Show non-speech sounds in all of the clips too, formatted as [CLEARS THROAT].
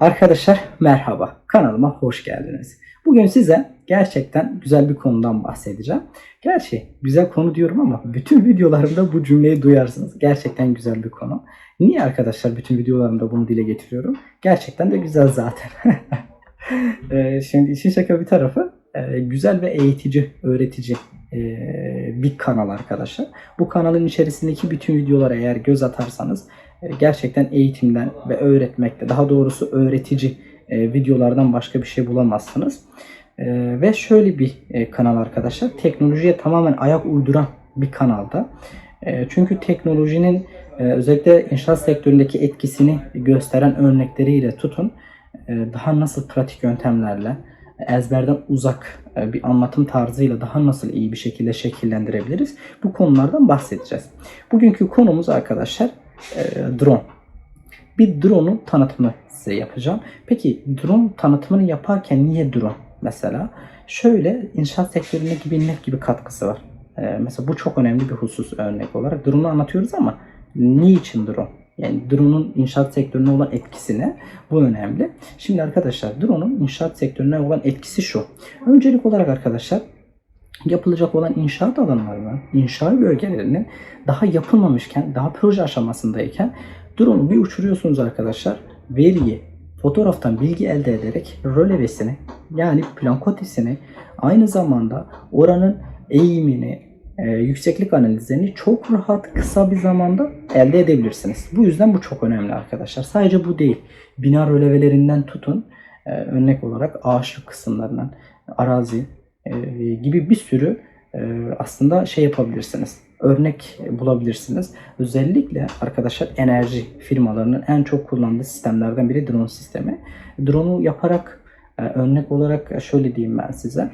Arkadaşlar merhaba. Kanalıma hoş geldiniz. Bugün size gerçekten güzel bir konudan bahsedeceğim. Gerçi güzel konu diyorum ama bütün [LAUGHS] videolarımda bu cümleyi duyarsınız. Gerçekten güzel bir konu. Niye arkadaşlar bütün videolarımda bunu dile getiriyorum? Gerçekten de güzel zaten. [LAUGHS] Ee, Şimdi işin şaka bir tarafı e, güzel ve eğitici, öğretici e, bir kanal arkadaşlar. Bu kanalın içerisindeki bütün videolara eğer göz atarsanız gerçekten eğitimden ve öğretmekte daha doğrusu öğretici e, videolardan başka bir şey bulamazsınız. E, ve şöyle bir e, kanal arkadaşlar teknolojiye tamamen ayak uyduran bir kanalda. E, çünkü teknolojinin e, özellikle inşaat sektöründeki etkisini gösteren örnekleriyle tutun e, daha nasıl pratik yöntemlerle ezberden uzak e, bir anlatım tarzıyla daha nasıl iyi bir şekilde şekillendirebiliriz bu konulardan bahsedeceğiz. Bugünkü konumuz arkadaşlar e, drone. Bir drone'un tanıtımını size yapacağım. Peki drone tanıtımını yaparken niye drone mesela? Şöyle inşaat sektörüne gibi net gibi katkısı var. E, mesela bu çok önemli bir husus örnek olarak. Drone'u anlatıyoruz ama niçin drone? Yani drone'un inşaat sektörüne olan etkisine bu önemli. Şimdi arkadaşlar drone'un inşaat sektörüne olan etkisi şu. Öncelik olarak arkadaşlar yapılacak olan inşaat alanlarının, inşaat bölgelerinin daha yapılmamışken, daha proje aşamasındayken drone'u bir uçuruyorsunuz arkadaşlar. Veriyi, fotoğraftan bilgi elde ederek rölevesini yani plankotesini aynı zamanda oranın eğimini, e, yükseklik analizlerini çok rahat kısa bir zamanda elde edebilirsiniz. Bu yüzden bu çok önemli arkadaşlar. Sadece bu değil. Bina rölevelerinden tutun e, örnek olarak ağaçlık kısımlarından arazi e, gibi bir sürü e, aslında şey yapabilirsiniz. Örnek bulabilirsiniz. Özellikle arkadaşlar enerji firmalarının en çok kullandığı sistemlerden biri drone sistemi. Drone'u yaparak e, örnek olarak şöyle diyeyim ben size.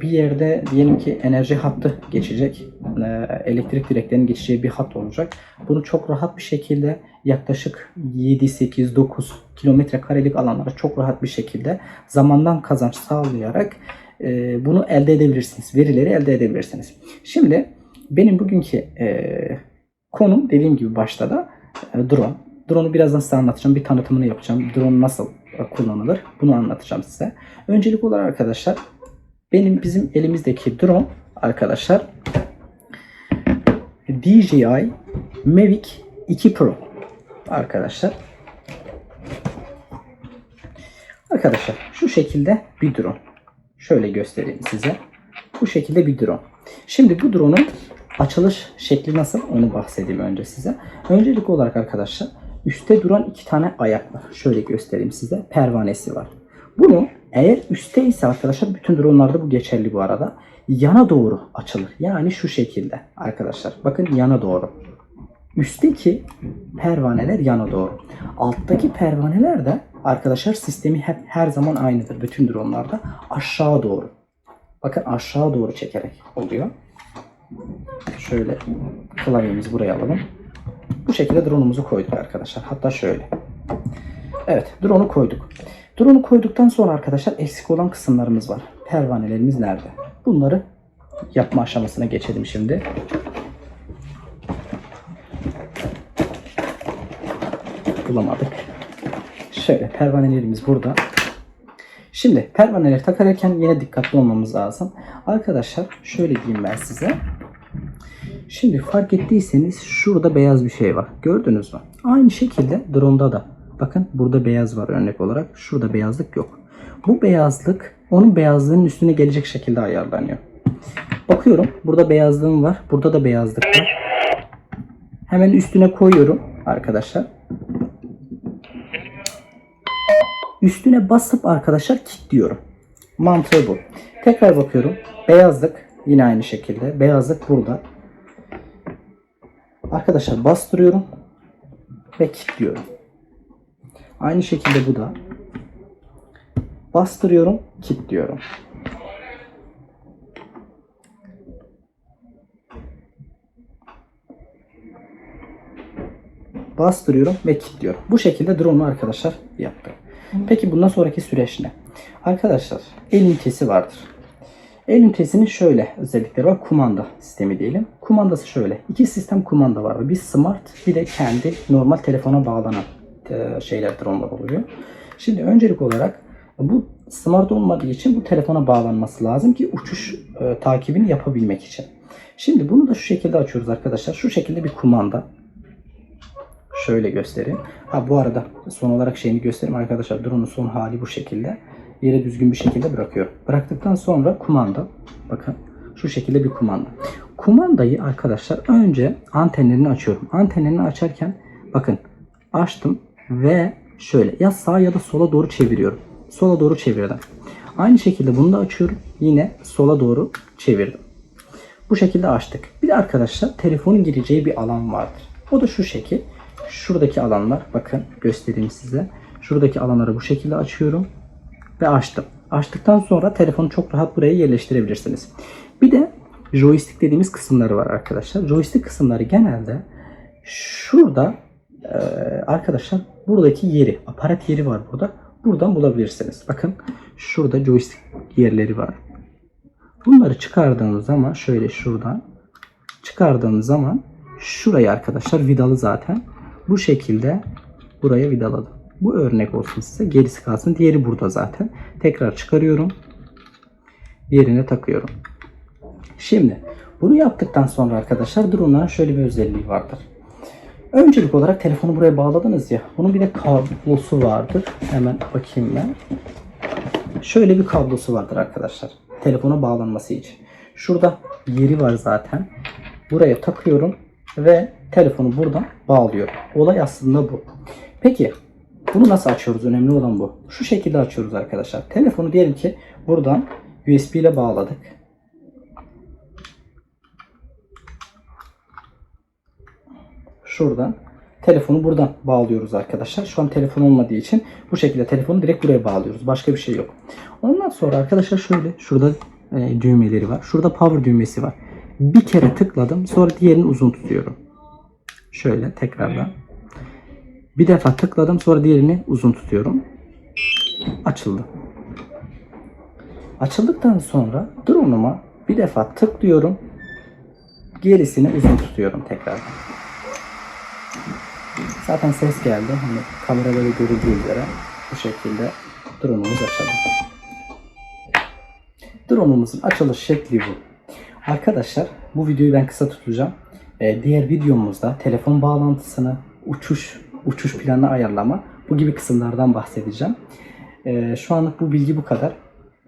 Bir yerde diyelim ki enerji hattı geçecek. Elektrik direklerinin geçeceği bir hat olacak. Bunu çok rahat bir şekilde yaklaşık 7, 8, 9 kilometre karelik alanlara çok rahat bir şekilde zamandan kazanç sağlayarak e, bunu elde edebilirsiniz. Verileri elde edebilirsiniz. Şimdi benim bugünkü e, konum dediğim gibi başta da e, drone. Drone'u birazdan size anlatacağım. Bir tanıtımını yapacağım. Drone nasıl e, kullanılır? Bunu anlatacağım size. Öncelik olarak arkadaşlar benim bizim elimizdeki drone arkadaşlar DJI Mavic 2 Pro arkadaşlar. Arkadaşlar şu şekilde bir drone. Şöyle göstereyim size. Bu şekilde bir drone. Şimdi bu drone'un açılış şekli nasıl onu bahsedeyim önce size. Öncelik olarak arkadaşlar üstte duran iki tane ayak var. Şöyle göstereyim size. Pervanesi var. Bunu eğer üstte ise arkadaşlar bütün drone'larda bu geçerli bu arada. Yana doğru açılır. Yani şu şekilde arkadaşlar. Bakın yana doğru. Üstteki pervaneler yana doğru. Alttaki pervaneler de arkadaşlar sistemi hep her zaman aynıdır bütün drone'larda. Aşağı doğru. Bakın aşağı doğru çekerek oluyor. Şöyle klavyemizi buraya alalım. Bu şekilde drone'umuzu koyduk arkadaşlar. Hatta şöyle. Evet drone'u koyduk. Drone'u koyduktan sonra arkadaşlar eksik olan kısımlarımız var. Pervanelerimiz nerede? Bunları yapma aşamasına geçelim şimdi. Bulamadık. Şöyle pervanelerimiz burada. Şimdi pervaneleri takarken yine dikkatli olmamız lazım. Arkadaşlar şöyle diyeyim ben size. Şimdi fark ettiyseniz şurada beyaz bir şey var. Gördünüz mü? Aynı şekilde drone'da da. Bakın burada beyaz var örnek olarak. Şurada beyazlık yok. Bu beyazlık onun beyazlığının üstüne gelecek şekilde ayarlanıyor. Bakıyorum burada beyazlığım var. Burada da beyazlık var. Hemen üstüne koyuyorum arkadaşlar. Üstüne basıp arkadaşlar kilitliyorum. Mantığı bu. Tekrar bakıyorum. Beyazlık yine aynı şekilde. Beyazlık burada. Arkadaşlar bastırıyorum ve kilitliyorum. Aynı şekilde bu da. Bastırıyorum, kilitliyorum. Bastırıyorum ve kilitliyorum. Bu şekilde drone'u arkadaşlar yaptık. Peki bundan sonraki süreç ne? Arkadaşlar el ünitesi vardır. El ünitesinin şöyle özellikleri var. Kumanda sistemi diyelim. Kumandası şöyle. İki sistem kumanda var. Bir smart bir de kendi normal telefona bağlanan e, şeyler dronlar oluyor. Şimdi öncelik olarak bu smart olmadığı için bu telefona bağlanması lazım ki uçuş e, takibini yapabilmek için. Şimdi bunu da şu şekilde açıyoruz arkadaşlar. Şu şekilde bir kumanda. Şöyle göstereyim. Ha bu arada son olarak şeyini göstereyim arkadaşlar. Drone'un son hali bu şekilde. Yere düzgün bir şekilde bırakıyorum. Bıraktıktan sonra kumanda. Bakın şu şekilde bir kumanda. Kumandayı arkadaşlar önce antenlerini açıyorum. Antenlerini açarken bakın açtım ve şöyle ya sağa ya da sola doğru çeviriyorum. Sola doğru çevirdim. Aynı şekilde bunu da açıyorum. Yine sola doğru çevirdim. Bu şekilde açtık. Bir de arkadaşlar telefonun gireceği bir alan vardır. O da şu şekil. Şuradaki alanlar bakın göstereyim size. Şuradaki alanları bu şekilde açıyorum ve açtım. Açtıktan sonra telefonu çok rahat buraya yerleştirebilirsiniz. Bir de joystick dediğimiz kısımları var arkadaşlar. Joystick kısımları genelde şurada e, arkadaşlar buradaki yeri, aparat yeri var burada. Buradan bulabilirsiniz. Bakın şurada joystick yerleri var. Bunları çıkardığınız zaman şöyle şuradan çıkardığınız zaman şurayı arkadaşlar vidalı zaten. Bu şekilde buraya vidaladım. Bu örnek olsun size. Gerisi kalsın. Diğeri burada zaten. Tekrar çıkarıyorum. Yerine takıyorum. Şimdi bunu yaptıktan sonra arkadaşlar drone'ların şöyle bir özelliği vardır. Öncelik olarak telefonu buraya bağladınız ya. Bunun bir de kablosu vardır. Hemen bakayım ben. Şöyle bir kablosu vardır arkadaşlar. Telefona bağlanması için. Şurada yeri var zaten. Buraya takıyorum ve telefonu buradan bağlıyorum. Olay aslında bu. Peki bunu nasıl açıyoruz? Önemli olan bu. Şu şekilde açıyoruz arkadaşlar. Telefonu diyelim ki buradan USB ile bağladık. Şuradan telefonu buradan bağlıyoruz arkadaşlar. Şu an telefon olmadığı için bu şekilde telefonu direkt buraya bağlıyoruz. Başka bir şey yok. Ondan sonra arkadaşlar şöyle şurada e, düğmeleri var. Şurada power düğmesi var. Bir kere tıkladım. Sonra diğerini uzun tutuyorum. Şöyle tekrardan. Bir defa tıkladım. Sonra diğerini uzun tutuyorum. Açıldı. Açıldıktan sonra drone'uma bir defa tıklıyorum. Gerisini uzun tutuyorum tekrardan. Zaten ses geldi. Hani kamerada da görüldüğü üzere bu şekilde drone'umuzu açalım. Drone'umuzun açılış şekli bu. Arkadaşlar bu videoyu ben kısa tutacağım. Ee, diğer videomuzda telefon bağlantısını, uçuş, uçuş planı ayarlama bu gibi kısımlardan bahsedeceğim. Ee, şu anlık bu bilgi bu kadar.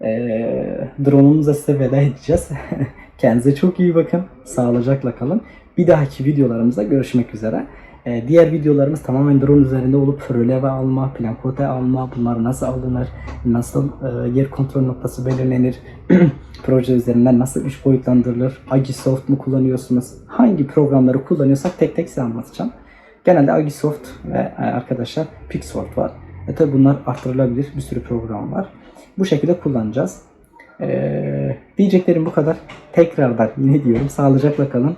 Ee, drone'umuza size veda edeceğiz. [LAUGHS] Kendinize çok iyi bakın. Sağlıcakla kalın. Bir dahaki videolarımızda görüşmek üzere. Ee, diğer videolarımız tamamen drone üzerinde olup röleve alma, plan kote alma, bunlar nasıl alınır, nasıl e, yer kontrol noktası belirlenir, [CLEARS THROAT] proje üzerinden nasıl üç boyutlandırılır, Agisoft mu kullanıyorsunuz, hangi programları kullanıyorsak tek tek size anlatacağım. Genelde Agisoft ve e, arkadaşlar Pixworld var. E tabi bunlar artırılabilir bir sürü program var. Bu şekilde kullanacağız. Ee, diyeceklerim bu kadar. Tekrardan yine diyorum sağlıcakla kalın.